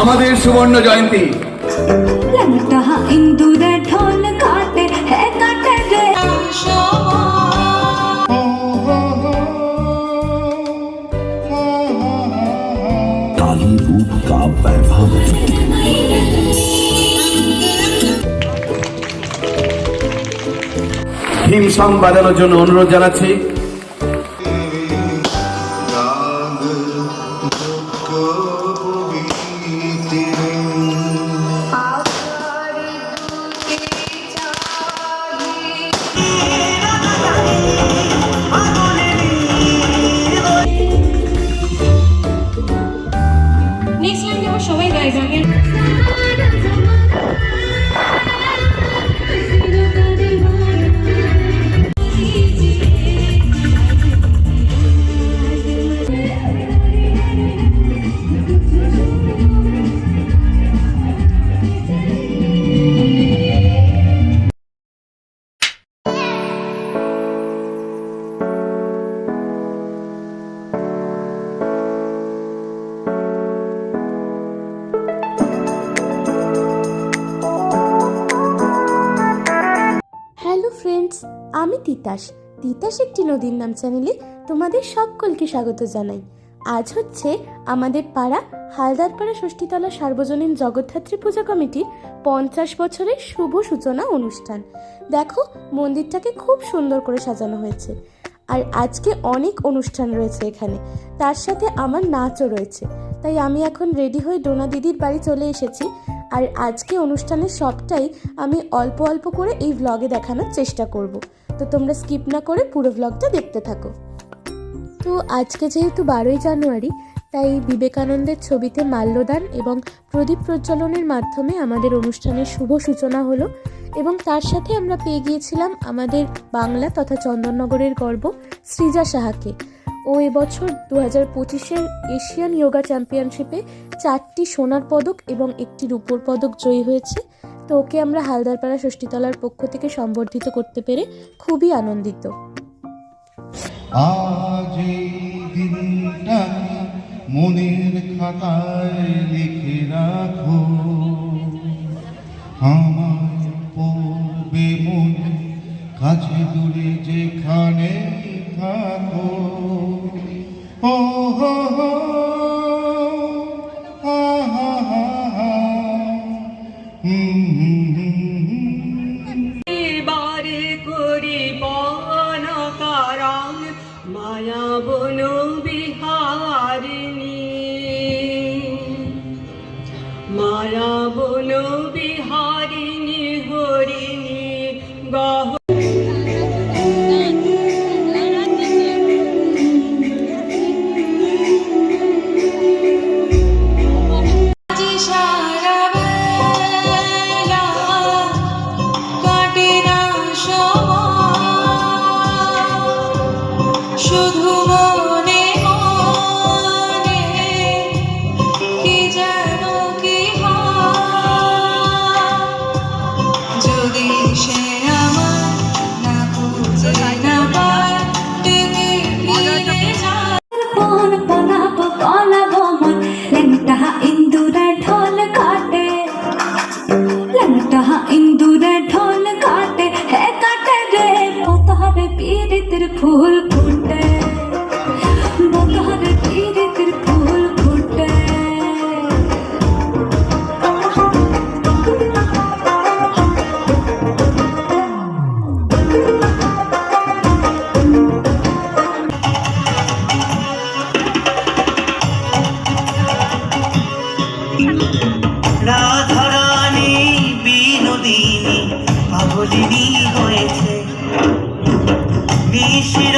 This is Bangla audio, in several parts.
আমাদের সুবর্ণ জয়ন্তী लगता इंदूर ढोल काटे है काटे रे काली रूप का वैभव ভীম সং বাজানোর জন্য অনুরোধ জানাচ্ছি তিতাস একটি নদীর নাম চ্যানেলে তোমাদের সকলকে স্বাগত জানাই। আজ হচ্ছে আমাদের পাড়া হালদারপাড়া ষষ্ঠীতলা সার্বজনীন জগদ্ধাত্রী পূজা কমিটির পঞ্চাশ বছরের শুভ সূচনা অনুষ্ঠান। দেখো, মন্দিরটাকে খুব সুন্দর করে সাজানো হয়েছে। আর আজকে অনেক অনুষ্ঠান রয়েছে এখানে। তার সাথে আমার নাচও রয়েছে। তাই আমি এখন রেডি হয়ে ডোনা দিদির বাড়ি চলে এসেছি। আর আজকে অনুষ্ঠানের সবটাই আমি অল্প অল্প করে এই ভ্লগে দেখানোর চেষ্টা করব। তো তোমরা স্কিপ না করে পুরো ব্লগটা দেখতে থাকো। তো আজকে যেহেতু বারোই জানুয়ারি, তাই বিবেকানন্দের ছবিতে মাল্যদান এবং প্রদীপ প্রজ্বলনের মাধ্যমে আমাদের অনুষ্ঠানের শুভ সূচনা হলো এবং তার সাথে আমরা পেয়ে গিয়েছিলাম আমাদের বাংলা তথা চন্দননগরের গর্ব সৃজা সাহাকে। ও এবছর দু হাজার পঁচিশের এশিয়ান যোগা চ্যাম্পিয়নশিপে চারটি সোনার পদক এবং একটি রূপোর পদক জয়ী হয়েছে। তো ওকে আমরা হালদারপাড়া ষষ্ঠীতলার পক্ষ থেকে সম্বর্ধিত করতে পেরে খুবই আনন্দিত। আজ দিনটা মনের খাতায় লিখে রাখো। মনে, কাছে দূরে যেখানে থাকো। ও হো হা কারণ মায়া বন বিহারিণী। মায়া বন বিহারিণী হরিণী গহ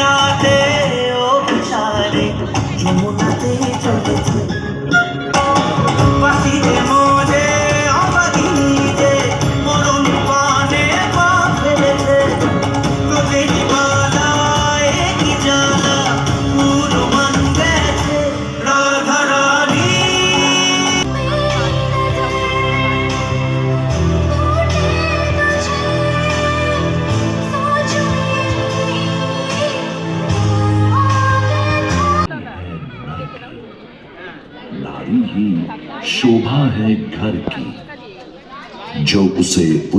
নিশিরাতে অভিসারে যমুনাতে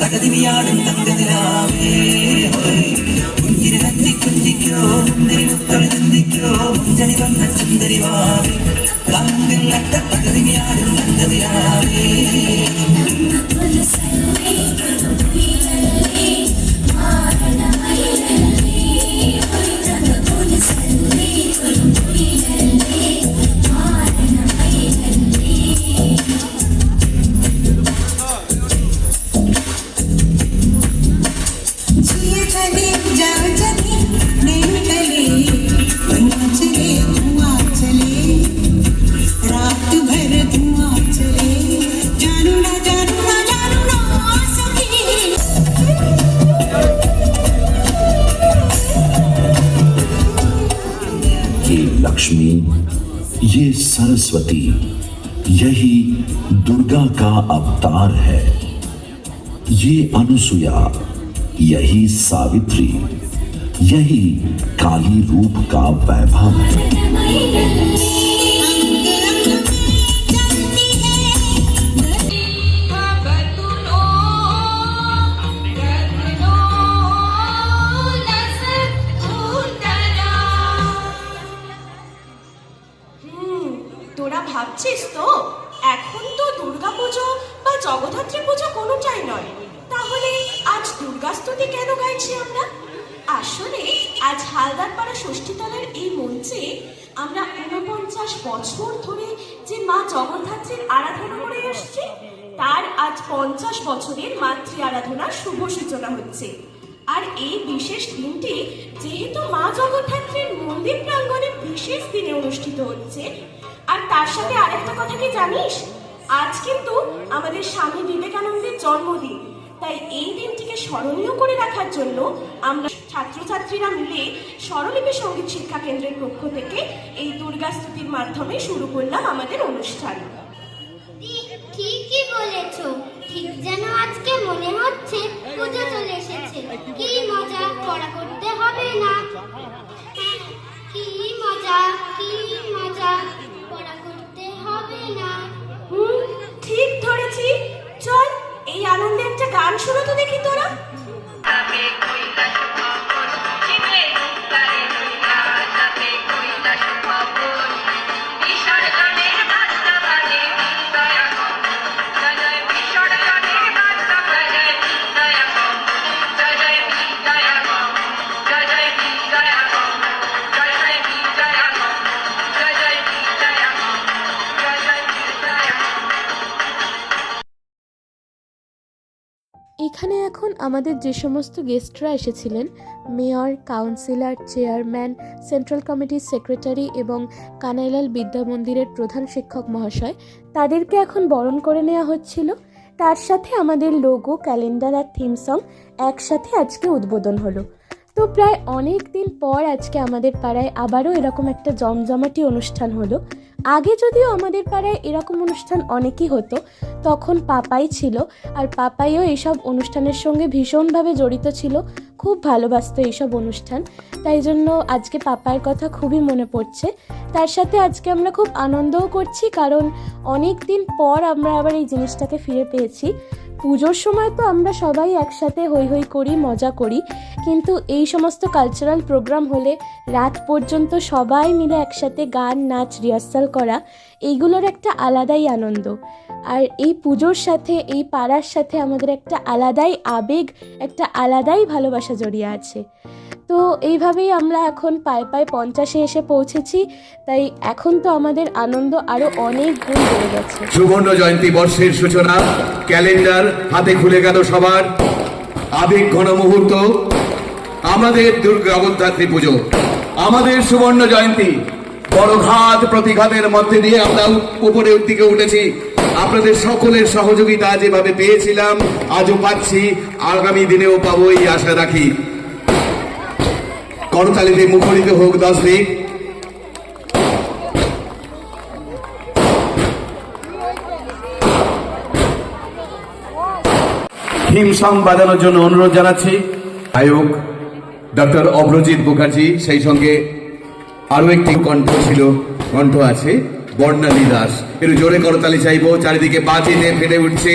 തകതിരിയാടും തങ്കതിരാവേ. കുഞ്ഞിരി നന്ദി കുഞ്ഞിക്കോ മുന്തിരി മുത്തളി നന്ദിക്കോ മുഞ്ചണി വന്ന സുന്ദരിവാവേ തമ്പിൽ നട്ട തകതിരിയാടും തങ്കതിരാവേ. अनुसुया यही सावित्री यही काली रूप का वैभव है। সাথে আরেকটা কথা কি জানিস? আজ কিন্তু আমাদের স্বামী বিবেকানন্দের জন্মদিন। তাই এই দিনটিকে স্মরণীয় করে রাখার জন্য আমরা ছাত্রছাত্রীরা মিলে স্বরলিপি সংগীত শিক্ষা কেন্দ্রের পক্ষ থেকে এই দুর্গাস্তুতির মাধ্যমে শুরু করলাম আমাদের অনুষ্ঠান। ঠিকই বলেছ। ঠিক যেন আজকে মনে হচ্ছে পুজো চলে এসেছে। কি মজা, পড়া করতে হবে না। কি মজা কি মজা। হবে না। হুম, ঠিক ধরেছি। চল, এই আনন্দে একটা গান শুনো তো দেখি তোরা। এখানে আমাদের যে সমস্ত গেস্টরা এসেছিলেন, মেয়র, কাউন্সিলর, চেয়ারম্যান, সেন্ট্রাল কমিটির সেক্রেটারি এবং কানাইলাল বিদ্যা মন্দিরের প্রধান শিক্ষক মহাশয়, তাদেরকে এখন বরণ করে নেওয়া হচ্ছিল। তার সাথে আমাদের লোগো, ক্যালেন্ডার আর থিম সং একসাথে আজকে উদ্বোধন হলো। তো প্রায় অনেক দিন পর আজকে আমাদের পাড়ায় আবারও এরকম একটা জমজমাটি অনুষ্ঠান হলো। আগে যদিও আমাদের পাড়ায় এরকম অনুষ্ঠান অনেকই হতো, তখন পাপাই ছিল, আর পাপাইও এইসব অনুষ্ঠানের সঙ্গে ভীষণভাবে জড়িত ছিল, খুব ভালোবাসত এইসব অনুষ্ঠান। তাই জন্য আজকে পাপায়ের কথা খুবই মনে পড়ছে। তার সাথে আজকে আমরা খুব আনন্দও করছি, কারণ অনেক দিন পর আমরা আবার এই জিনিসটাকে ফিরে পেয়েছি। পুজোর সময় তো আমরা সবাই একসাথে হই হই করি, মজা করি, কিন্তু এই সমস্ত কালচারাল প্রোগ্রাম হলে রাত পর্যন্ত সবাই মিলে একসাথে গান, নাচ রিহার্সাল করা, এইগুলোর একটা আলাদাই আনন্দ। আর এই পুজোর সাথে, এই পাড়ার সাথে আমাদের একটা আলাদাই আবেগ, একটা আলাদাই ভালোবাসা জড়িয়ে আছে। তো এইভাবেই আমরা এখন পায়ে পায়ে পঞ্চাশে এসে পৌঁছেছি। তাই এখন তো আমাদের আনন্দ আরও অনেক গুণ বেড়ে গেছে। সুবর্ণ জয়ন্তী বর্ষের সূচনা, ক্যালেন্ডার হাতে খুলে গেল সবার। আবেগ ঘন মুহূর্ত, আমাদের দুর্গা অবধাত্রী পুজো। আমাদের সুবর্ণ জয়ন্তী, বড় ঘাত প্রতিঘাতের মধ্যে দিয়ে আমরা উপরে দিকে উঠেছি। আপনাদের সকলের সহযোগিতা যেভাবে পেয়েছিলাম, আজও পাচ্ছি। আগামী দিনেও পাবো এই আশা রাখি। করতালিতে মুখরিত হোক দশ দিন থিম বাজানোর জন্য অনুরোধ জানাচ্ছি। গায়ক ডক্টর অব্রজিৎ মুখার্জি, সেই সঙ্গে আরও একটি কণ্ঠ ছিল, কণ্ঠ আছে, বর্ণালী দাস। একটু জোরে করতালি চাইব, চারিদিকে বাজিতে ফেটে উঠছে।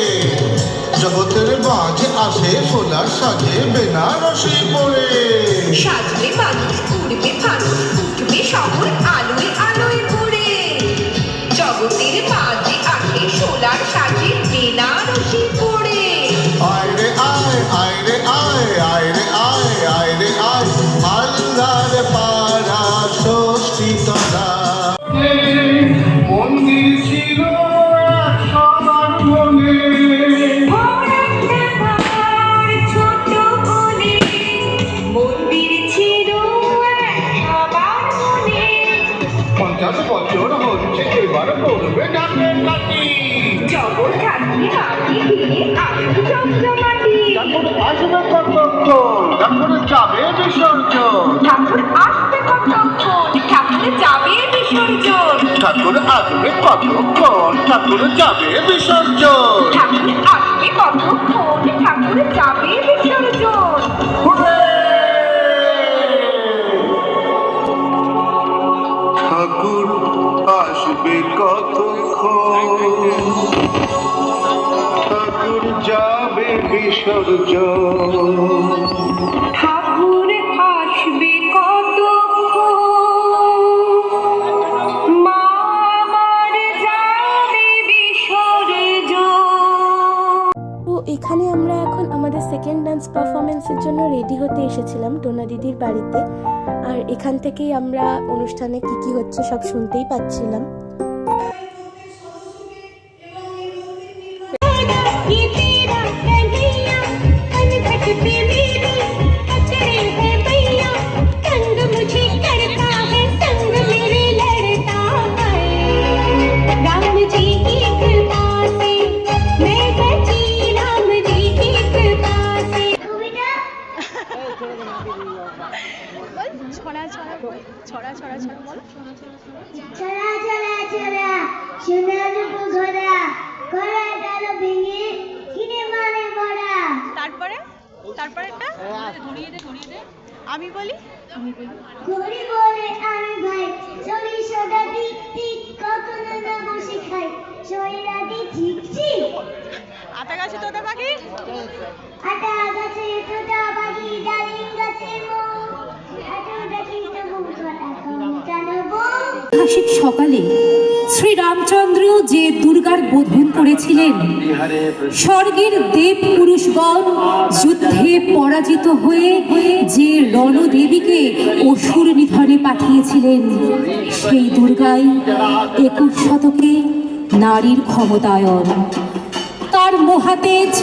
জগতের মাঝে আসে সোনার সাজে বেনারসি পরে। সাজবে মানুষ উড়বে ফানুষ উঠবে শহর আলোয় আলোয় ভরে। জগতের মাঝে আসে, সোলার সাজে বেনারসি ঠাকুর আসবে কতক্ষণ ঠাকুর যাবে বিসর্জন। থেকেই আমরা অনুষ্ঠানে কি কি হচ্ছে সব শুনতেই পাচ্ছিলাম। গাছে তোতা পাখি? আটা গাছে তোতা পাখি ডালিম গাছে মো। আটো ডাকি তবু কটা জানব ঐতিহাসিক সকালে শ্রীরামচন্দ্র যে দুর্গার বোধন করেছিলেন স্বর্গের দেব পুরুষগণ যুদ্ধে পরাজিত হয়ে যে রণদেবীকে অসুর নিধনে পাঠিয়েছিলেন সেই দুর্গাই একুশ শতকে নারীর ক্ষমতায়ন। মহাতেজ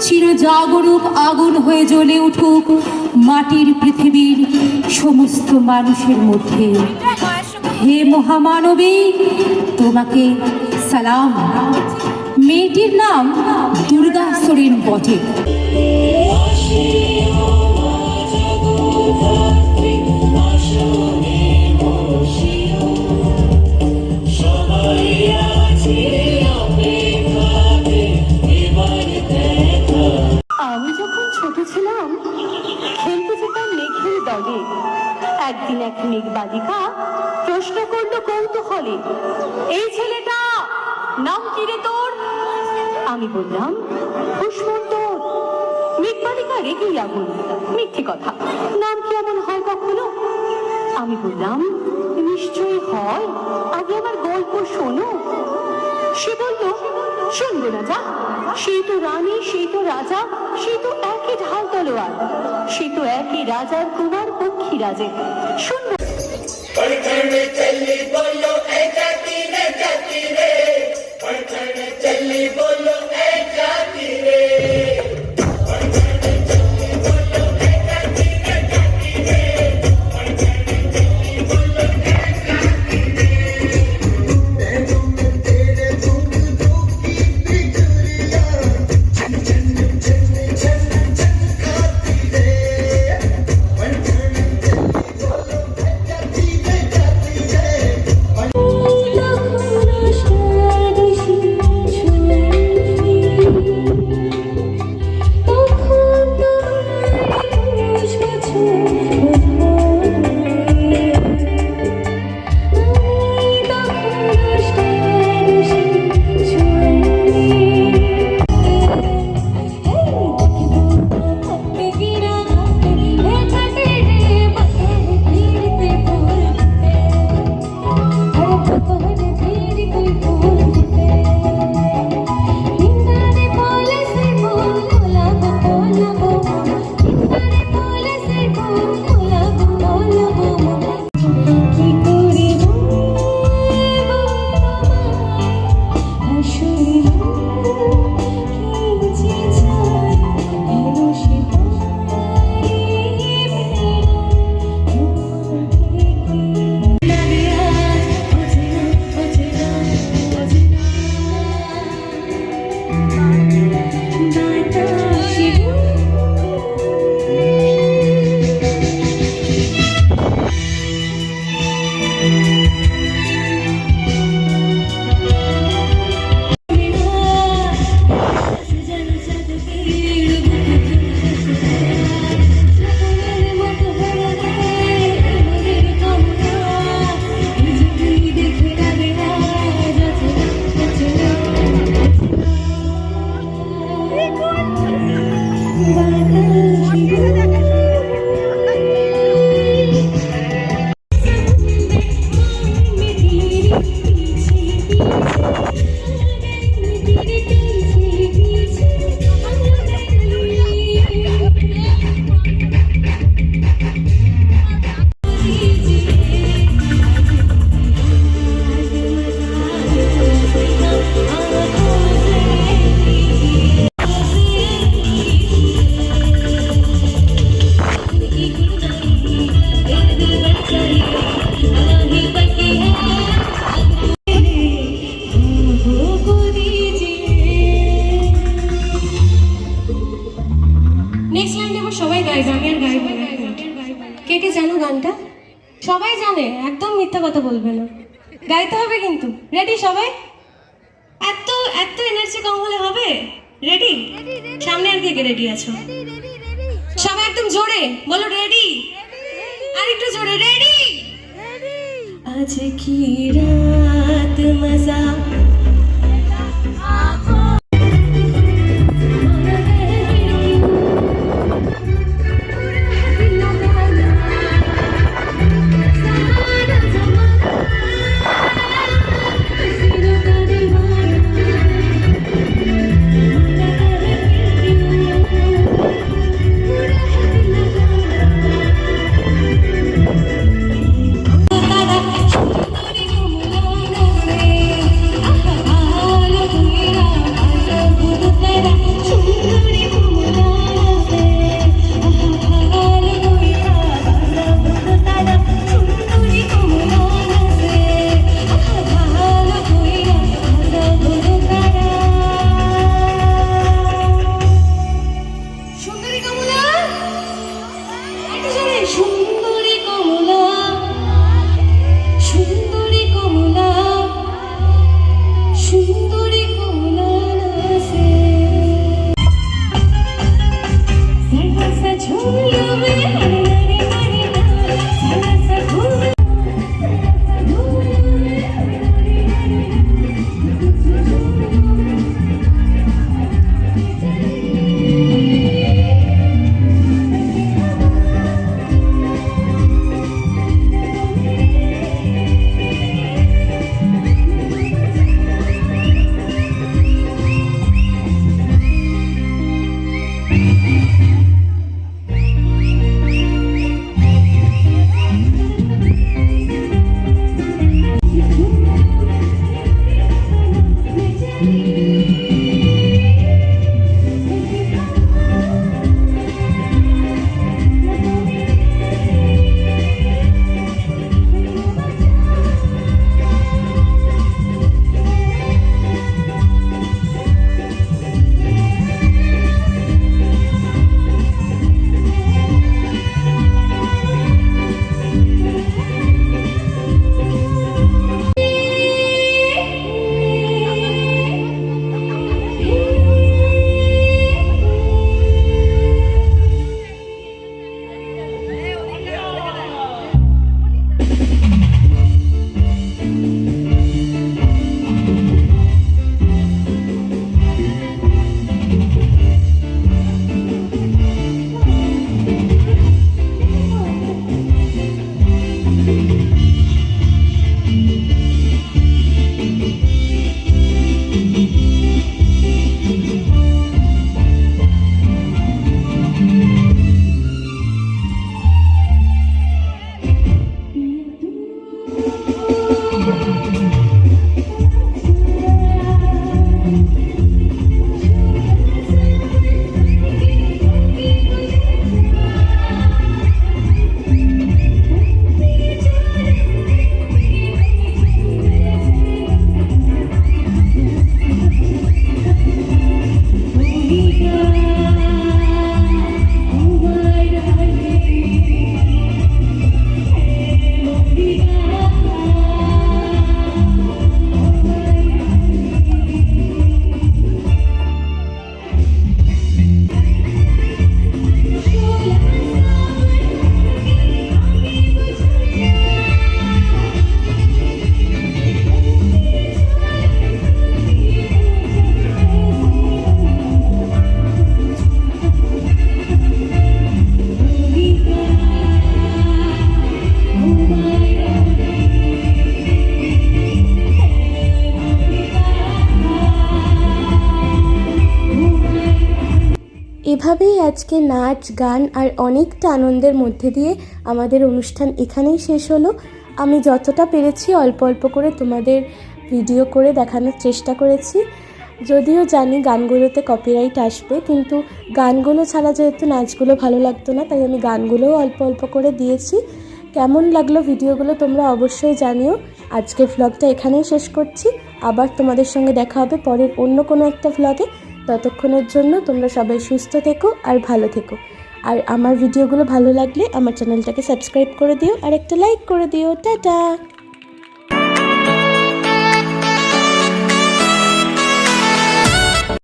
চিরজাগরুক আগুন হয়ে জ্বলে উঠুক মাটির পৃথিবীর সমস্ত মানুষের মধ্যে। হে মহামানবী, তোমাকে সালাম। মেয়েটির নাম দুর্গা সোরেন বটে। একদিন এক মেঘ বালিকা প্রশ্ন করল কৌতূহলে, এই ছেলেটা নাম কি রে তোর? আমি বললাম রেগেই আগুন মিথ্যে কথা। নাম কি এমন হয় কখনো? আমি বললাম, নিশ্চয়ই হয়। আগে আমার গল্প শোনো। সে শুনব রাজা। সে তো রানী সে তো রাজা, সেই তো একই ঢাল তলোয়ার সে তো একই রাজার কুমার পক্ষী রাজে শুনব Thank you. আর গাইবো কে কে জানো গানটা? সবাই জানে, একদম মিথ্যা কথা বলবে না। গাইতে হবে কিন্তু। রেডি সবাই? এত এত এনার্জি কম হলে হবে? রেডি সামনে আর কে রেডি আছো? সবাই একদম জোরে, বলো রেডি আর একটু জোরে রেডি আজ কি রাত মজা? এভাবেই আজকে নাচ, গান আর অনেকটা আনন্দের মধ্যে দিয়ে আমাদের অনুষ্ঠান এখানেই শেষ হলো। আমি যতটা পেরেছি অল্প অল্প করে তোমাদের ভিডিও করে দেখানোর চেষ্টা করেছি। যদিও জানি গানগুলোতে কপিরাইট আসবে, কিন্তু গানগুলো ছাড়া যেহেতু নাচগুলো ভালো লাগতো না, তাই আমি গানগুলোও অল্প অল্প করে দিয়েছি। কেমন লাগল ভিডিওগুলো তোমরা অবশ্যই জানিও। আজকের ভ্লগটা এখানেই শেষ করছি। আবার তোমাদের সঙ্গে দেখা হবে পরের অন্য কোনো একটা ভ্লগে ততক্ষণের জন্য তোমরা সবাই সুস্থ থেকো আর ভালো থেকো। আর আমার ভিডিওগুলো ভালো লাগলে আমার চ্যানেলটাকে সাবস্ক্রাইব করে দিও আর একটা লাইক করে দিও। টাটা!